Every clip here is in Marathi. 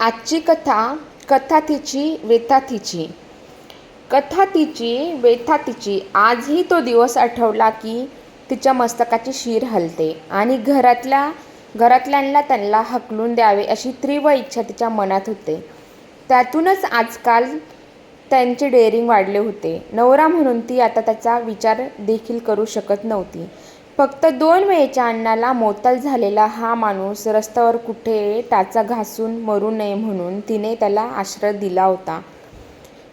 आजची कथा कथा तिची व्यथा तिची. कथा तिची व्यथा तिची. आजही तो दिवस आठवला की तिच्या मस्तकाची शीर हलते आणि घरातल्या घरातल्यांना त्यांना हकलून द्यावे अशी तीव्र इच्छा तिच्या मनात होते. त्यातूनच आजकाल त्यांचे डेअरिंग वाढले होते. नवरा म्हणून ती आता त्याचा विचार देखील करू शकत नव्हती. फक्त दोन वेळेच्या अन्नाला मोताल झालेला हा माणूस रस्त्यावर कुठे टाचा घासून मरू नये म्हणून तिने त्याला आश्रय दिला होता.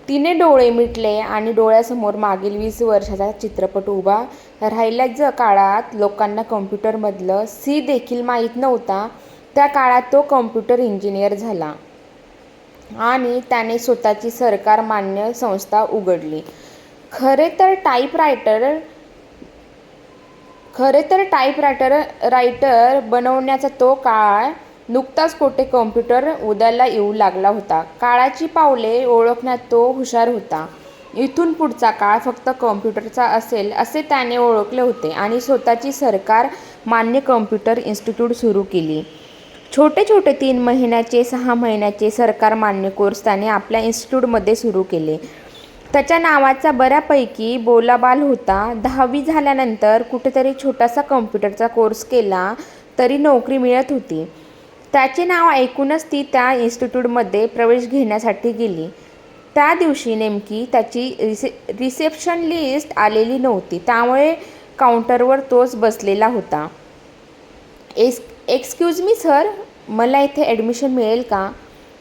तिने डोळे मिटले आणि डोळ्यासमोर मागील वीस वर्षाचा चित्रपट उभा राहिल्याच काळात लोकांना कम्प्युटरमधलं सी देखील माहीत नव्हता. त्या काळात तो कम्प्युटर इंजिनियर झाला आणि त्याने स्वतःची सरकार मान्य संस्था उघडली. खरे तर टाईपरायटर खरे तर टाईपरायटर रायटर बनवण्याचा तो काळ नुकताच कोठे कॉम्प्युटर उदयाला येऊ लागला होता. काळाची पावले ओळखण्यात तो हुशार होता. इथून पुढचा काळ फक्त कॉम्प्युटरचा असेल असे त्याने ओळखले होते आणि स्वतःची सरकार मान्य कॉम्प्युटर इन्स्टिट्यूट सुरू केली. छोटे छोटे तीन महिन्याचे सहा महिन्याचे सरकार मान्य कोर्स त्याने आपल्या इन्स्टिट्यूटमध्ये सुरू केले. त्याच्या नावाचा बऱ्यापैकी बोलाबाल होता. दहावी झाल्यानंतर कुठेतरी छोटासा कम्प्युटरचा कोर्स केला तरी नोकरी मिळत होती. त्याचे नाव ऐकूनच ती त्या इन्स्टिट्यूटमध्ये प्रवेश घेण्यासाठी गेली. त्या दिवशी नेमकी त्याची रिसे रिसेप्शन लिस्ट आलेली नव्हती. त्यामुळे काउंटरवर तोच बसलेला होता. एस एक्सक्यूज मी सर मला इथे ॲडमिशन मिळेल का?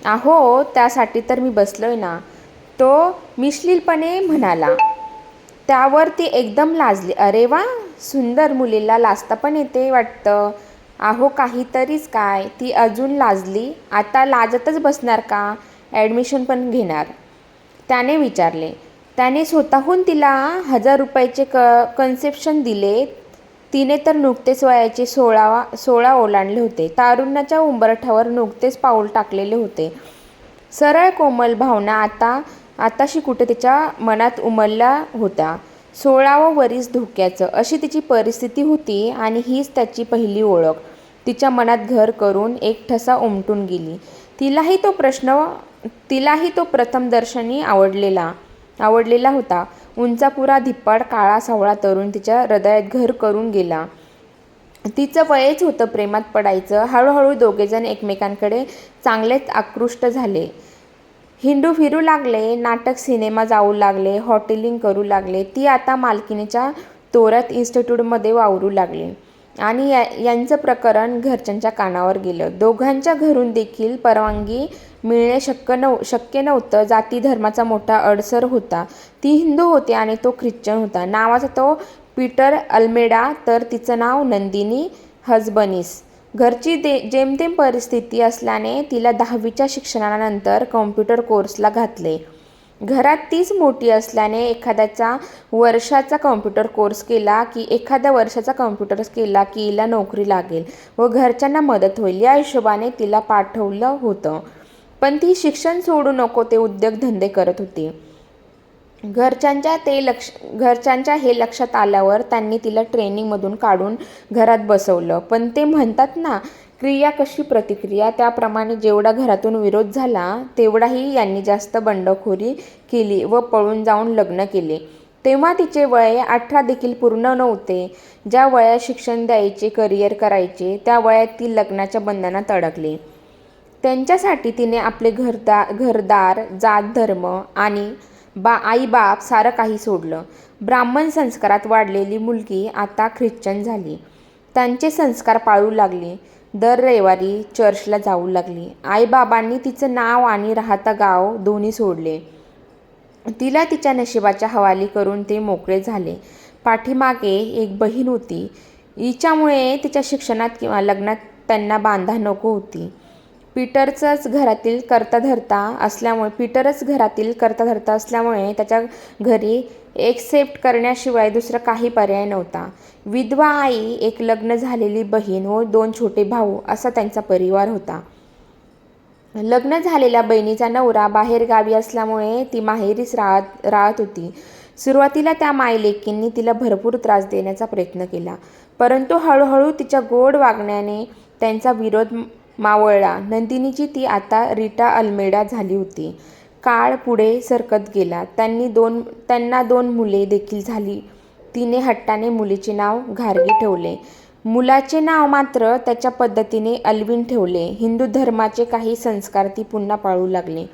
अहो त्यासाठी तर मी बसलो आहे ना. तो मिश्लीलपणे म्हणाला त्यावर ती एकदम लाजली. अरे वा सुंदर मुलीला लाजता पण येते वाटतं. अहो काहीतरीच काय ती अजून लाजली. आता लाजतच बसणार का? ॲडमिशन पण घेणार. त्याने विचारले. त्याने स्वतःहून तिला हजार रुपयाचे क कन्सेप्शन दिले. तिने तर नुकतेच वयाचे सोळावा सोळा ओलांडले होते. तारुण्याच्या उंबरठ्यावर नुकतेच पाऊल टाकलेले होते. सरळ कोमल भावना आता आताशी कुठे तिच्या मनात उमलला होता सोळावं वरीस धोक्याचं अशी तिची परिस्थिती होती आणि हीच त्याची पहिली ओळख. तिच्या मनात घर करून एक ठसा उमटून गेली. तिलाही तो प्रश्न तिलाही तो प्रथम दर्शनी आवडलेला आवडलेला होता. उंचापुरा धिप्पाड काळा सावळा तरुण तिच्या हृदयात घर करून गेला. तिचं वयच होतं प्रेमात पडायचं. हळूहळू दोघेजण एकमेकांकडे चांगलेच आकृष्ट झाले. हिंडू फिरू लागले नाटक सिनेमा जाऊ लागले हॉटेलिंग करू लागले ती आता मालकिनीच्या तोरत इन्स्टिट्यूटमध्ये वावरू लागली आणि या यांचं प्रकरण घरच्यांच्या कानावर गेलं. दोघांच्या घरून देखील परवानगी मिळणे शक्य नव शक्य नव्हतं. जाती धर्माचा मोठा अडसर होता. ती हिंदू होती आणि तो ख्रिश्चन होता. नावाचा तो पीटर अल्मेडा तर तिचं नाव नंदिनी हजबनीस. घरची दे जेमतेम परिस्थिती असल्याने तिला दहावीच्या शिक्षणानंतर कॉम्प्युटर कोर्सला घातले. घरात तीच मोठी असल्याने एखाद्याचा वर्षाचा कॉम्प्युटर कोर्स केला की एखाद्या वर्षाचा कॉम्प्युटर केला की हिला नोकरी लागेल व घरच्यांना मदत होईल या हिशोबाने तिला पाठवलं होतं. पण ती शिक्षण सोडू नको ते उद्योगधंदे करत होती. घरच्यांच्या ते लक्ष घरच्यांच्या हे लक्षात आल्यावर त्यांनी तिला ट्रेनिंगमधून काढून घरात बसवलं. पण ते म्हणतात ना क्रिया कशी प्रतिक्रिया? त्याप्रमाणे जेवढा घरातून विरोध झाला तेवढाही यांनी जास्त बंडखोरी केली व पळून जाऊन लग्न केले. तेव्हा तिचे वय अठरा देखील पूर्ण नव्हते. ज्या वयात शिक्षण द्यायचे करिअर करायचे त्या वयात ती लग्नाच्या बंधनात अडकली. त्यांच्यासाठी तिने आपले घरदा घरदार जात धर्म आणि बा आईबाप सारं काही सोडलं. ब्राह्मण संस्कारात वाढलेली मुलगी आता ख्रिश्चन झाली. त्यांचे संस्कार पाळू लागली. दर रविवारी चर्चला जाऊ लागली. आईबाबांनी तिचं नाव आणि राहता गाव दोन्ही सोडले. तिला तिच्या नशिबाच्या हवाली करून ते मोकळे झाले. पाठीमागे एक बहीण होती. हिच्यामुळे तिच्या शिक्षणात किंवा लग्नात त्यांना बांधा नको होती. पीटरचंच घरातील करता धरता असल्यामुळे पीटरच घरातील करता धरता असल्यामुळे त्याच्या घरी एक्सेप्ट करण्याशिवाय दुसरा काही पर्याय नव्हता. विधवा आई एक लग्न झालेली बहीण व दोन छोटे भाऊ असा त्यांचा परिवार होता. लग्न झालेल्या बहिणीचा नवरा बाहेरगावी असल्यामुळे ती माहेरीच राहत राहत होती. सुरुवातीला त्या मायलेकींनी तिला भरपूर त्रास देण्याचा प्रयत्न केला. परंतु हळूहळू तिच्या गोड वागण्याने त्यांचा विरोध मावळला. नंदिनीची ती आता रीटा अल्मेडा झाली होती. काळ पुढे सरकत गेला. त्यांनी दोन त्यांना दोन मुले देखील झाली. तिने हट्टाने मुलीचे नाव घारगी ठेवले. मुलाचे नाव मात्र त्याच्या पद्धतीने अल्विन ठेवले. हिंदू धर्माचे काही संस्कार ती पुन्हा पाळू लागली.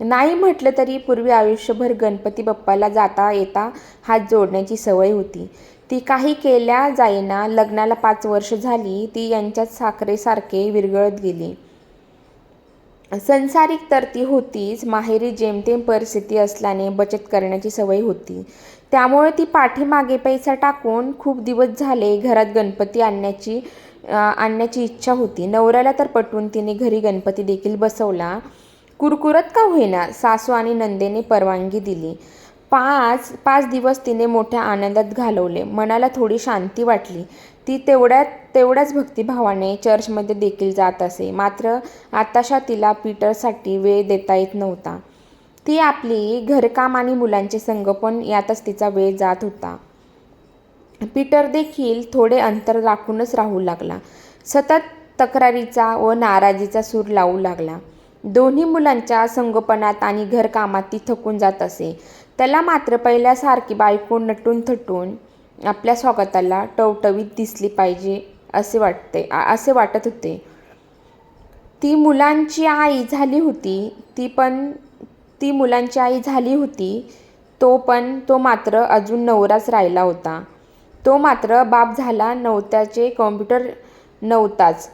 नाही म्हटलं तरी पूर्वी आयुष्यभर गणपती बाप्पाला जाता येता हात जोडण्याची सवय होती. ती काही केल्या जाईना. लग्नाला पाच वर्ष झाली ती यांच्यात साखरेसारखे विरघळत गेली. संसारिक तर ती होतीच माहेरी जेमतेम परिस्थिती असल्याने बचत करण्याची सवय होती. त्यामुळे ती पाठीमागे पैसा टाकून खूप दिवस झाले घरात गणपती आणण्याची आणण्याची इच्छा होती. नवऱ्याला तर पटवून तिने घरी गणपती देखील बसवला. कुरकुरत का होईना सासू आणि नंदेने परवानगी दिली. पाच पाच दिवस तिने मोठ्या आनंदात घालवले. मनाला थोडी शांती वाटली. ती तेवढ्यात तेवढ्याच भक्तिभावाने चर्चमध्ये देखील जात असे. मात्र आताशा तिला पीटरसाठी वेळ देता येत नव्हता. ती आपली घरकाम आणि मुलांचे संगोपन यातच तिचा वेळ जात होता. पीटर देखील थोडे अंतर राखूनच राहू लागला. सतत तक्रारीचा व नाराजीचा सूर लावू लागला. दोन्ही मुलांच्या संगोपनात आणि घरकामात ती थकून जात असे. त्याला मात्र पहिल्यासारखी बायको नटून थटून आपल्या स्वागताला टवटवीत दिसली पाहिजे असे वाटते असे वाटत होते. ती मुलांची आई झाली होती ती पण ती मुलांची आई झाली होती तो पण तो मात्र अजून नवराच राहिला होता. तो मात्र बाप झाला नव्हत्याचे कॉम्प्युटर नव्हताच.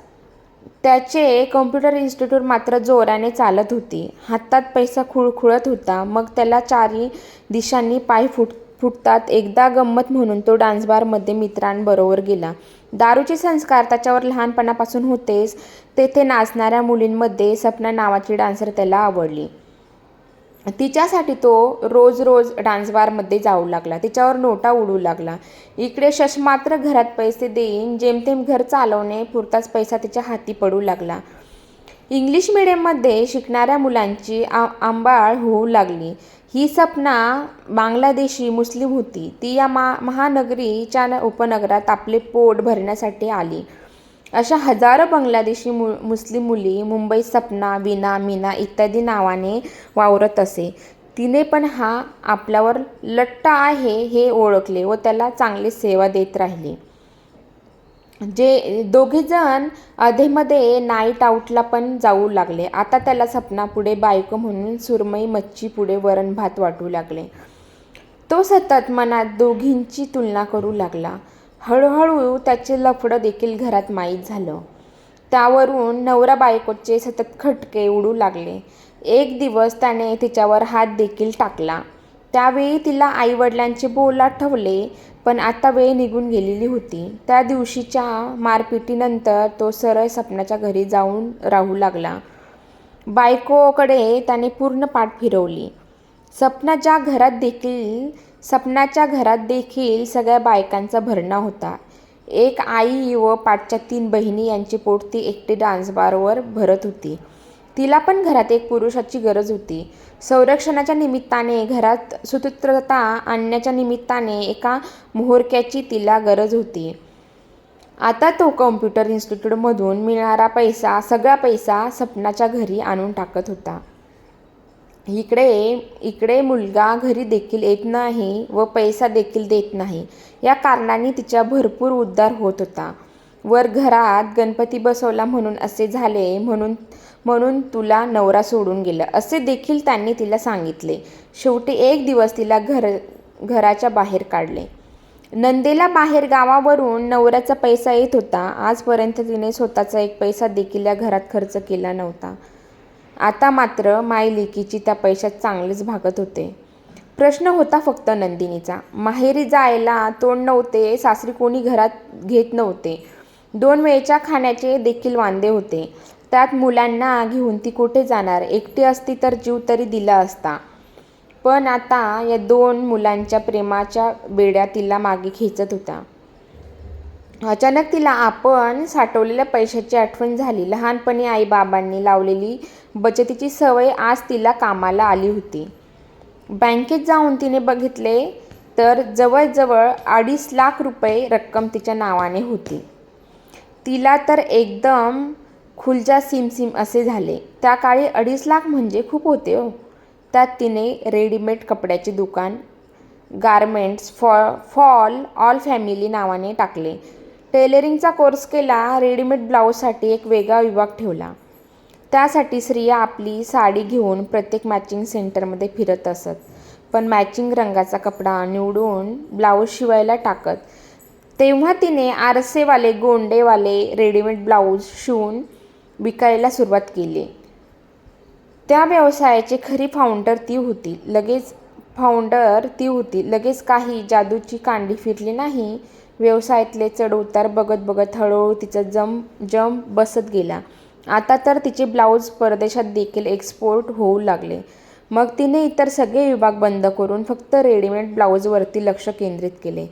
त्याचे कॉम्प्युटर इन्स्टिट्यूट मात्र जोराने चालत होती. हातात पैसा खुळखुळत होता. मग त्याला चारी दिशांनी पाय फुट फुटतात. एकदा गंमत म्हणून तो डान्स बारमध्ये मित्रांबरोबर गेला. दारूचे संस्कार त्याच्यावर लहानपणापासून होतेच. तेथे नाचणाऱ्या मुलींमध्ये सपना नावाची डान्सर त्याला आवडली. तिच्यासाठी तो रोज रोज डान्सबारमध्ये जाऊ लागला. तिच्यावर नोटा उडू लागला. इकडे शश मात्र घरात पैसे देईन जेमतेम घर चालवणे पुरताच पैसा तिच्या हाती पडू लागला. इंग्लिश मिडियममध्ये शिकणाऱ्या मुलांची आ आंबाळ होऊ लागली. ही सपना बांगलादेशी मुस्लिम होती. ती या मा महानगरीच्या उपनगरात आपले पोट भरण्यासाठी आली. अशा हजारो बांगलादेशी मु मुस्लिम मुली मुंबई सपना विना मीना इत्यादी नावाने वावरत असे. तिने पण हा आपल्यावर लट्टा आहे हे ओळखले व त्याला चांगली सेवा देत राहिली. जे दोघेजण अधेमध्ये नाईट आऊटला पण जाऊ लागले. आता त्याला सपना पुढे बायको म्हणून सुरमई मच्छी पुढे वरण भात वाटू लागले. तो सतत मनात दोघींची तुलना करू लागला. हळूहळू त्याचे लफडं देखील घरात माहीत झालं. त्यावरून नवरा बायकोचे सतत खटके उडू लागले. एक दिवस त्याने तिच्यावर हात देखील टाकला. त्यावेळी तिला आईवडिलांचे बोल आठवले पण आता वेळ निघून गेलेली होती. त्या दिवशीच्या मारपिटीनंतर तो सरळ सपनाच्या घरी जाऊन राहू लागला. बायकोकडे त्याने पूर्ण पाठ फिरवली. सपना ज्या घरात देखील सपनाच्या घरात देखील सगळ्या बायकांचा भरणा होता. एक आई व पाठच्या तीन बहिणी यांची पोट ती एकटी डान्स बारवर भरत होती. तिला पण घरात एक पुरुषाची गरज होती. संरक्षणाच्या निमित्ताने घरात सुसूत्रता आणण्याच्या निमित्ताने एका मोहरक्याची तिला गरज होती. आता तो कॉम्प्युटर इन्स्टिट्यूटमधून मिळणारा पैसा सगळा पैसा सपनाच्या घरी आणून टाकत होता. इकडे इकडे मुलगा घरी देखील येत नाही व पैसा देखील देत नाही. या कारणाने तिचा भरपूर उद्धार होत होता. वर घरात गणपती बसवला म्हणून असे झाले म्हणून म्हणून तुला नवरा सोडून गेला. असे देखील त्यांनी तिला सांगितले. शेवटी एक दिवस तिला घर घराच्या बाहेर काढले. नंदेला बाहेर गावावरून नवऱ्याचा पैसा येत होता. आजपर्यंत तिने स्वतःचा एक पैसा देखील या घरात खर्च केला नव्हता. आता मात्र मायलिकीची त्या पैशात चांगलेच भागत होते. प्रश्न होता फक्त नंदिनीचा. माहेरी जायला तोंड नव्हते सासरी कोणी घरात घेत नव्हते. दोन वेळच्या खाण्याचे देखील वांदे होते. त्यात मुलांना घेऊन ती कुठे जाणार? एकटी असती तर जीव तरी दिला असता. पण आता या दोन मुलांच्या प्रेमाच्या बेड्या तिला मागे खेचत होत्या. अचानक तिला आपण साठवलेल्या पैशाची आठवण झाली. लहानपणी आईबाबांनी लावलेली बचतीची सवय आज तिला कामाला आली होती. बँकेत जाऊन तिने बघितले तर जवळजवळ अडीच लाख रुपये रक्कम तिच्या नावाने होती. तिला तर एकदम खुलजा सिमसिम असे झाले. त्या काळी अडीच लाख म्हणजे खूप होते हो. त्यात तिने रेडीमेड कपड्याचे दुकान garments for for all family नावाने टाकले. टेलरिंगचा कोर्स केला रेडीमेड ब्लाऊजसाठी एक वेगळा विभाग ठेवला. त्यासाठी स्त्रिया आपली साडी घेऊन प्रत्येक मॅचिंग सेंटरमध्ये फिरत असत. पण मॅचिंग रंगाचा कपडा निवडून ब्लाऊज शिवायला टाकत. तेव्हा तिने आरसेवाले गोंडेवाले रेडीमेड ब्लाऊज शिवून विकायला सुरुवात केली. त्या व्यवसायाची खरी फाउंडर ती होती. लगेच फाउंडर ती होती. लगेच काही जादूची कांडी फिरली नाही. व्यवसायातले चढउतार बघत बघत हळूहळू तिचा जम जम बसत गेला. आता तर तिचे ब्लाऊज परदेशात देखील एक्सपोर्ट होऊ लागले. मग तिने इतर सगळे विभाग बंद करून फक्त रेडीमेड ब्लाऊजवरती लक्ष केंद्रित केले.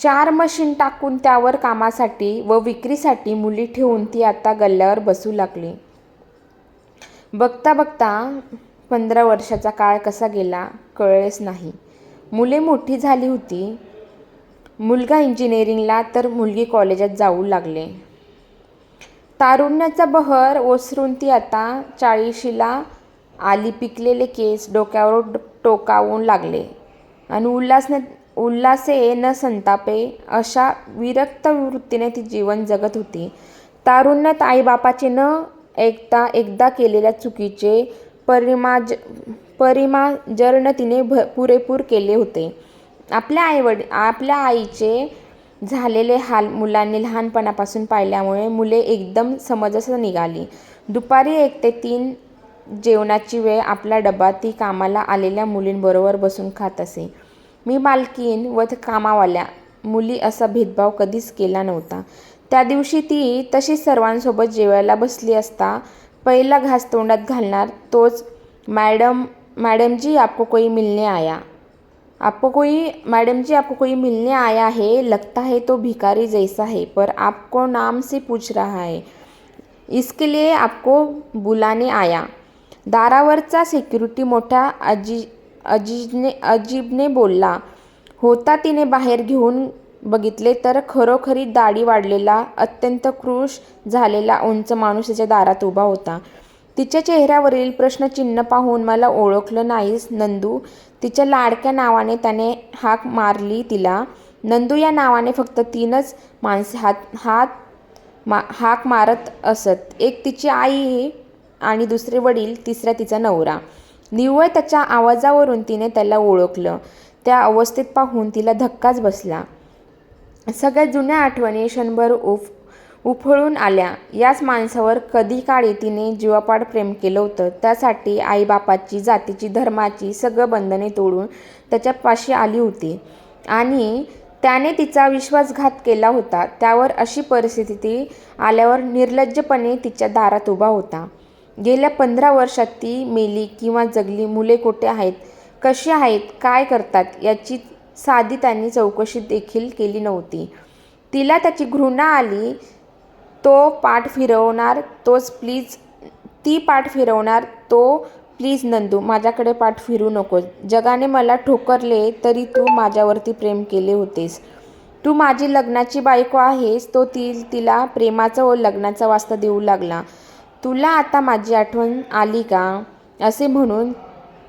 चार मशीन टाकून त्यावर कामासाठी व विक्रीसाठी मुली ठेवून ती आता गल्ल्यावर बसू लागली. बघता बघता पंधरा वर्षाचा काळ कसा गेला कळलेच नाही. मुले मोठी झाली होती. मुलगा इंजिनिअरिंगला तर मुलगी कॉलेजात जाऊ लागले. तारुण्याचा बहर ओसरून ती आता चाळीशीला आली पिकलेले केस डोक्यावर टोकावून लागले. आणि उल्हासने उल्हासे न संतापे अशा विरक्त वृत्तीने ती जीवन जगत होती. तारुण्यात आईबापाचे न ऐकता एकदा केलेल्या चुकीचे परिमाज परिमार्जन तिने भ पुरेपूर केले होते. आपल्या आईवड आपल्या आईचे झालेले हाल मुलांनी लहानपणापासून पाहिल्यामुळे मुले एकदम समजस निघाली. दुपारी एक ते तीन जेवणाची वेळ आपला डबा ती कामाला आलेल्या मुलींबरोबर बसून खात असे. मी मालकीन व कामावाल्या मुली असा भेदभाव कधीच केला नव्हता. त्या दिवशी ती तशीच सर्वांसोबत जेवायला बसली असता पहिला घास तोंडात घालणार तोच मॅडम मॅडमजी आपको कोई मिलने आया. आपको कोई मैडम जी आपको कोई मिलने आया है लगता है तो भिखारी जैसा है पर आपको नाम से पूछ रहा है। इसके लिए आपको बुलाने आया। दारावरचा सिक्युरिटी मोठ्या अजी अजीजने अजीबने बोलला होता तिने बाहेर घेऊन बघितले तर खरोखरी दाढी वाढलेला अत्यंत क्रूश झालेला उंच माणूस त्याच्या दारात उभा होता. तिच्या चेहऱ्यावरील प्रश्नचिन्ह पाहून मला ओळखलं नाहीस नंदू. तिच्या लाडक्या नावाने त्याने हाक मारली तिला. नंदू या नावाने फक्त तीनच माणसे हात हात मा हाक मारत असत. एक तिची आई आणि दुसरे वडील तिसरा तिचा नवरा. निव्वळ त्याच्या आवाजावरून तिने त्याला ओळखलं. त्या अवस्थेत पाहून तिला धक्काच बसला. सगळ्या जुन्या आठवणी क्षणभर उफ उफळून आल्या. याच माणसावर कधी काळी तिने जीवापाड प्रेम केलं होतं. त्यासाठी आईबापाची जातीची धर्माची सगळं बंधने तोडून त्याच्यापाशी आली होती. आणि त्याने तिचा विश्वासघात केला होता. त्यावर अशी परिस्थिती आल्यावर निर्लज्जपणे तिच्या दारात उभा होता. गेल्या पंधरा वर्षात ती मेली किंवा जगली मुले कुठे आहेत कशी आहेत काय करतात याची साधी त्यांनी चौकशी देखील केली नव्हती. तिला त्याची घृणा आली तो पाठ फिरवणार तोच प्लीज ती पाठ फिरवणार तो प्लीज नंदू माझ्याकडे पाठ फिरू नको जगाने मला ठोकरले तरी तू माझ्यावरती प्रेम केले होतेस. तू माझी लग्नाची बायको आहेस तो ती तिला प्रेमाचा व लग्नाचा वास्ता देऊ लागला. तुला आता माझी आठवण आली का? असे म्हणून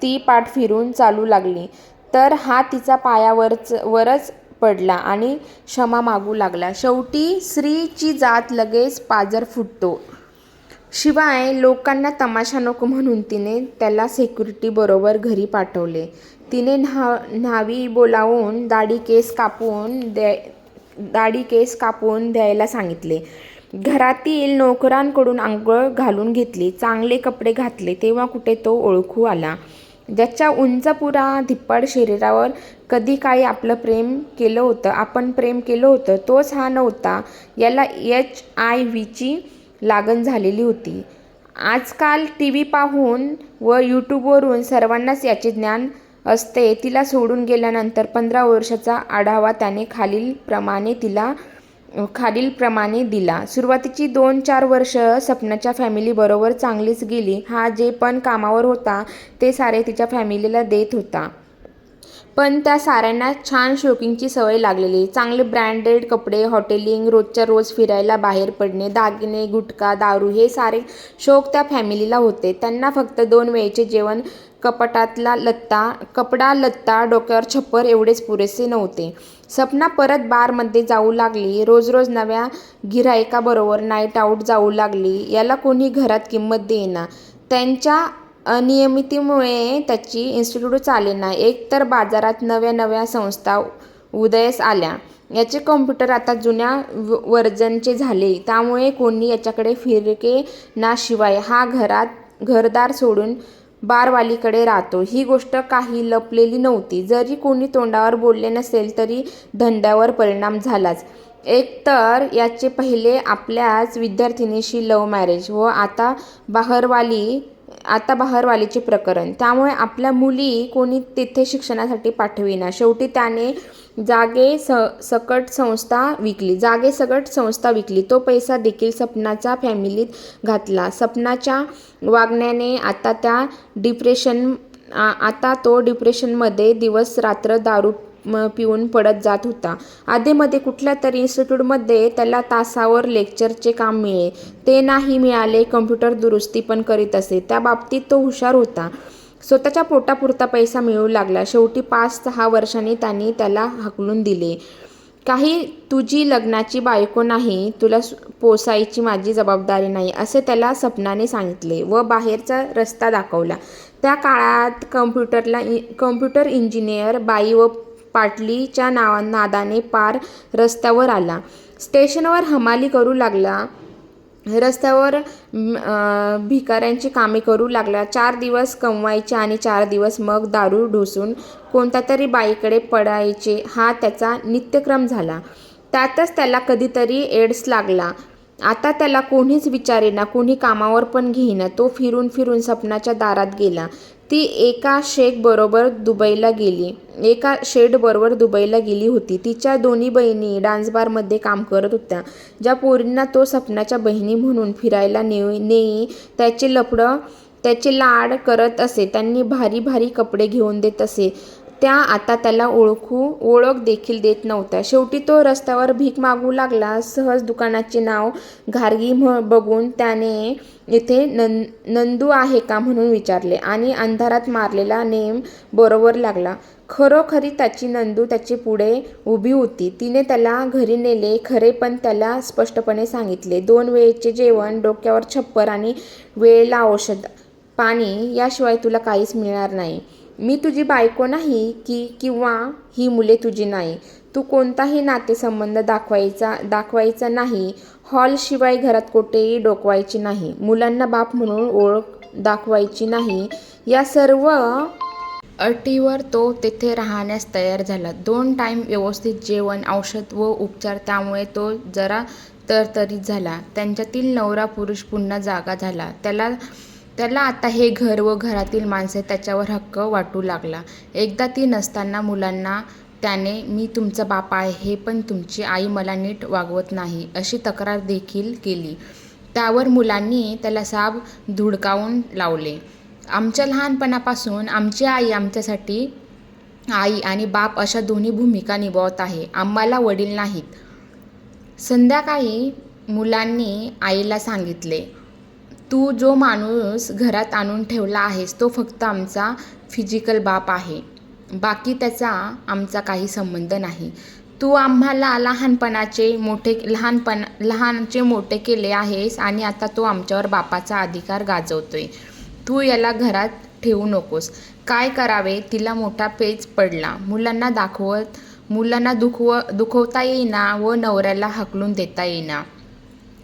ती पाठ फिरून चालू लागली. तर हा तिचा पायावरच वरच पडला आणि क्षमा मागू लागला. शेवटी स्त्रीची जात लगेच पाजर फुटतो. शिवाय लोकांना तमाशा नको म्हणून तिने त्याला सिक्युरिटीबरोबर घरी पाठवले. तिने न्हा न्हावी बोलावून दाढी केस कापून द्या दाढी केस कापून द्यायला सांगितले. घरातील नोकरांकडून आंघोळ घालून घेतली. चांगले कपडे घातले. तेव्हा कुठे तो ओळखू आला. ज्याच्या उंचपुरा धिप्पड शरीरावर कधी काही आपलं प्रेम केलं होतं आपण प्रेम केलं होतं तोच हा नव्हता. याला एच आय व्हीची लागण झालेली होती. आजकाल टी व्ही पाहून व यूट्यूबवरून सर्वांनाच याचे ज्ञान असते. तिला सोडून गेल्यानंतर पंधरा वर्षाचा आढावा त्याने खालीलप्रमाणे तिला खालीलप्रमाणे दिला. सुरुवातीची दोन चार वर्ष सपनाच्या फॅमिलीबरोबर चांगलीच गेली. हा जे पण कामावर होता ते सारे तिच्या फॅमिलीला देत होता. पण त्या साऱ्यांना छान शौकिंगची सवय लागलेली. चांगले ब्रँडेड कपडे हॉटेलिंग रोजच्या रोज फिरायला बाहेर पडणे दागिने गुटखा दारू हे सारे शौक त्या फॅमिलीला होते. त्यांना फक्त दोन वेळचे जेवण कपाटातला लत्ता कपडा लत्ता डोक्यावर छप्पर एवढेच पुरेसे नव्हते. सपना परत बारमध्ये जाऊ लागली. रोज रोज नव्या गिऱ्हाईकाबरोबर नाईट आऊट जाऊ लागली. याला कोणी घरात किंमत देईना. त्यांच्या अनियमितीमुळे त्याची इन्स्टिट्यूट चालेना. एक तर बाजारात नव्या नव्या संस्था उदयास आल्या. याचे कॉम्प्युटर आता जुन्या व- वर्जनचे झाले. त्यामुळे कोणी याच्याकडे फिरके ना शिवाय हा घरात घरदार सोडून बारवालीकडे राहतो. ही गोष्ट काही लपलेली नव्हती. जरी कोणी तोंडावर बोलले नसेल तरी धंद्यावर परिणाम झालाच. एकतर याचे पहिले आपल्याच विद्यार्थिनीशी लव्ह मॅरेज व आता बाहेरवाली आता बहारवालीचे प्रकरण. त्यामुळे आपल्या मुली कोणी तिथे शिक्षणासाठी पाठविना शेवटी त्याने जागे स सकट संस्था विकली. जागे सकट संस्था विकली. तो पैसा देखील सपनाच्या फॅमिलीत घातला. सपनाच्या वागण्याने आता त्या डिप्रेशन आ- आता तो डिप्रेशनमध्ये दिवस रात्र दारू पिऊन पडत जात होता. आधेमध्ये कुठल्या तरी इन्स्टिट्यूटमध्ये त्याला तासावर लेक्चरचे काम मिळे. ते नाही मिळाले कम्प्युटर दुरुस्ती पण करीत असे. त्या बाबतीत तो हुशार होता. स्वतःच्या पोटापुरता पैसा मिळू लागला. शेवटी पाच सहा वर्षांनी त्यांनी त्याला हाकलून दिले. काही तुझी लग्नाची बायको नाही तुला पोसायची माझी जबाबदारी नाही असे त्याला सपनाने सांगितले व बाहेरचा रस्ता दाखवला. त्या काळात कम्प्युटरला इ कम्प्युटर इंजिनियर बाई व पाटलीच्या नावा नादाने पार रस्त्यावर आला. स्टेशनवर हमाली करू लागला. रस्त्यावर भिकाऱ्यांची कामे करू लागला. चार दिवस कमवायचे आणि चार दिवस मग दारू ढोसून कोणत्या तरी बाईकडे पडायचे हा त्याचा नित्यक्रम झाला. त्यातच त्याला कधीतरी एड्स लागला. आता त्याला कोणीच विचारेना कोणी कामावर पण घेईना. तो फिरून फिरून सपनाच्या दारात गेला. ती एका शेख बरोबर दुबईला गेली. एका शेड बरोबर दुबईला गेली होती. तिच्या दोन्ही बहिणी डान्स बारमध्ये काम करत होत्या. ज्या पोरींना तो सपनाच्या बहिणी म्हणून फिरायला नेऊ नेई त्याचे लफडं त्याचे लाड करत असे. त्यांनी भारी भारी कपडे घेऊन देत असे. त्या आता त्याला ओळखू ओळख देखील देत नव्हत्या. शेवटी तो रस्त्यावर भीक मागू लागला. सहज दुकानाचे नाव घारगी म्ह बघून त्याने इथे नं नंदू आहे का म्हणून विचारले आणि अंधारात मारलेला नेम बरोबर लागला. खरोखरी त्याची नंदू त्याची पुढे उभी होती. तिने त्याला घरी नेले खरे पण त्याला स्पष्टपणे सांगितले. दोन वेळेचे जेवण डोक्यावर छप्पर आणि वेळेला औषध पाणी याशिवाय तुला काहीच मिळणार नाही. मी तुझी बायको नाही की किंवा ही मुले तुझी नाही. तू कोणताही नातेसंबंध दाखवायचा दाखवायचा नाही. हॉलशिवाय घरात कुठेही डोकवायची नाही. मुलांना बाप म्हणून ओळख दाखवायची नाही. या सर्व अटीवर तो तेथे राहण्यास तयार झाला. दोन टाईम व्यवस्थित जेवण औषध व उपचार त्यामुळे तो जरा तरतरीत झाला. त्यांच्यातील नवरा पुरुष पुन्हा जागा झाला. त्याला त्याला आता हे घर व घरातील माणसे त्याच्यावर हक्क वाटू लागला. एकदा ती नसताना मुलांना त्याने मी तुमचा बाप आहे हे पण तुमची आई मला नीट वागवत नाही अशी तक्रार देखील केली. त्यावर मुलांनी त्याला साब धुडकावून लावले. आमच्या लहानपणापासून आमची आई आमच्यासाठी आई आणि बाप अशा दोन्ही भूमिका निभावत आहे. आम्हाला वडील नाहीत. संध्याकाळी मुलांनी आईला सांगितले तू जो माणूस घरात आणून ठेवला आहेस तो फक्त आमचा फिजिकल बाप आहे. बाकी त्याचा आमचा काही संबंध नाही. तू आम्हाला लहानपणाचे मोठे लहानपण लहानचे मोठे केले आहेस आणि आता तो आमच्यावर बापाचा अधिकार गाजवतोय. तू याला घरात ठेवू नकोस. काय करावे? तिला मोठा पेच पडला. मुलांना दाखवत मुलांना दुखव दुखवता येईना व नवऱ्याला हकलून देता येईना.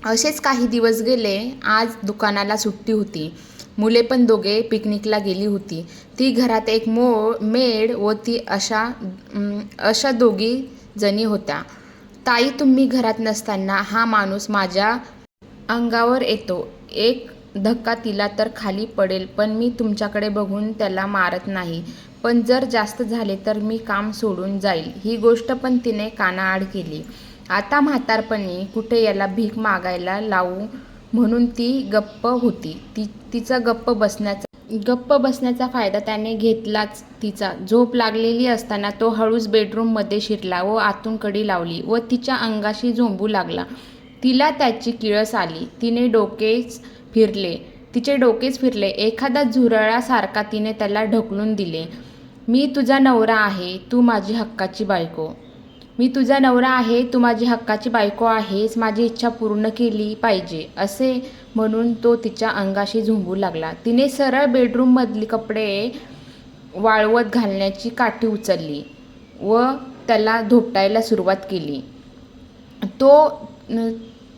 असेच काही दिवस गेले आज दुकानाला सुट्टी होती. मुले पण दोघे पिकनिकला गेली होती. ती घरात एक मो मेड व ती अशा अशा दोघी जणी होत्या. ताई तुम्ही घरात नसताना हा माणूस माझ्या अंगावर येतो. एक धक्का तिला तर खाली पडेल पण मी तुमच्याकडे बघून त्याला मारत नाही. पण जर जास्त झाले तर मी काम सोडून जाईल. ही गोष्ट पण तिने कानाआड केली. आता म्हातारपणी कुठे याला भीक मागायला लावू म्हणून ती गप्प होती. ती तिचा गप्प बसण्याचा गप्प बसण्याचा फायदा त्याने घेतलाच तिचा. झोप लागलेली असताना तो हळूच बेडरूममध्ये शिरला व आतून कडी लावली व तिच्या अंगाशी झोंबू लागला. तिला त्याची किळस आली. तिने डोकेच फिरले. तिचे डोकेच फिरले. एखादा झुरळासारखा तिने त्याला ढकलून दिले. मी तुझा नवरा आहे. तू माझी हक्काची बायको. मी तुझा नवरा आहे तू माझी हक्काची बायको आहेस माझी इच्छा पूर्ण केली पाहिजे असे म्हणून तो तिच्या अंगाशी झुंबू लागला. तिने सरळ बेडरूममधली कपडे वाळवत घालण्याची काठी उचलली व त्याला धोपटायला सुरुवात केली. तो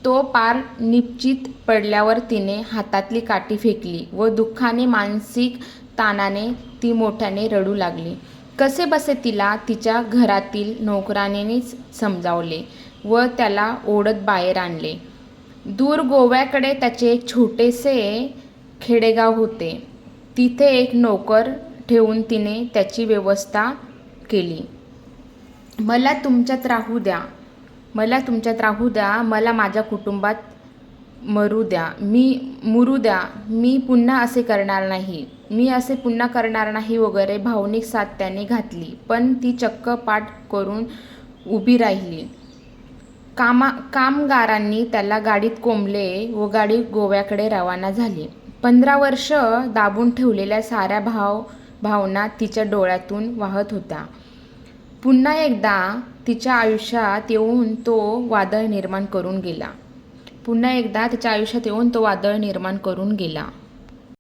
तो पार निश्चित पडल्यावर तिने हातातली काठी फेकली व दुःखाने मानसिक ताणाने ती मोठ्याने रडू लागली. कसे बसे तिला तिच्या घरातील नोकरानेच समजावले व त्याला ओढत बाहेर आणले. दूर गोव्याकडे त्याचे एक छोटेसे खेडेगाव होते. तिथे एक नोकर ठेवून तिने त्याची व्यवस्था केली. मला तुमच्यात राहू द्या. मला तुमच्यात राहू द्या. मला माझ्या कुटुंबात मरू द्या. मी मुरू द्या. मी पुन्हा असे करणार नाही. मी असे पुन्हा करणार नाही वगैरे भावनिक साथ त्याने घातली पण ती चक्क पाठ करून उभी राहिली. कामा कामगारांनी त्याला गाडीत कोंबले व गाडी गोव्याकडे रवाना झाली. पंधरा वर्ष दाबून ठेवलेल्या साऱ्या भाव भावना तिच्या डोळ्यातून वाहत होत्या. पुन्हा एकदा तिच्या आयुष्यात येऊन तो वादळ निर्माण करून गेला. पुन्हा एकदा तिच्या आयुष्यात येऊन तो वादळ निर्माण करून गेला.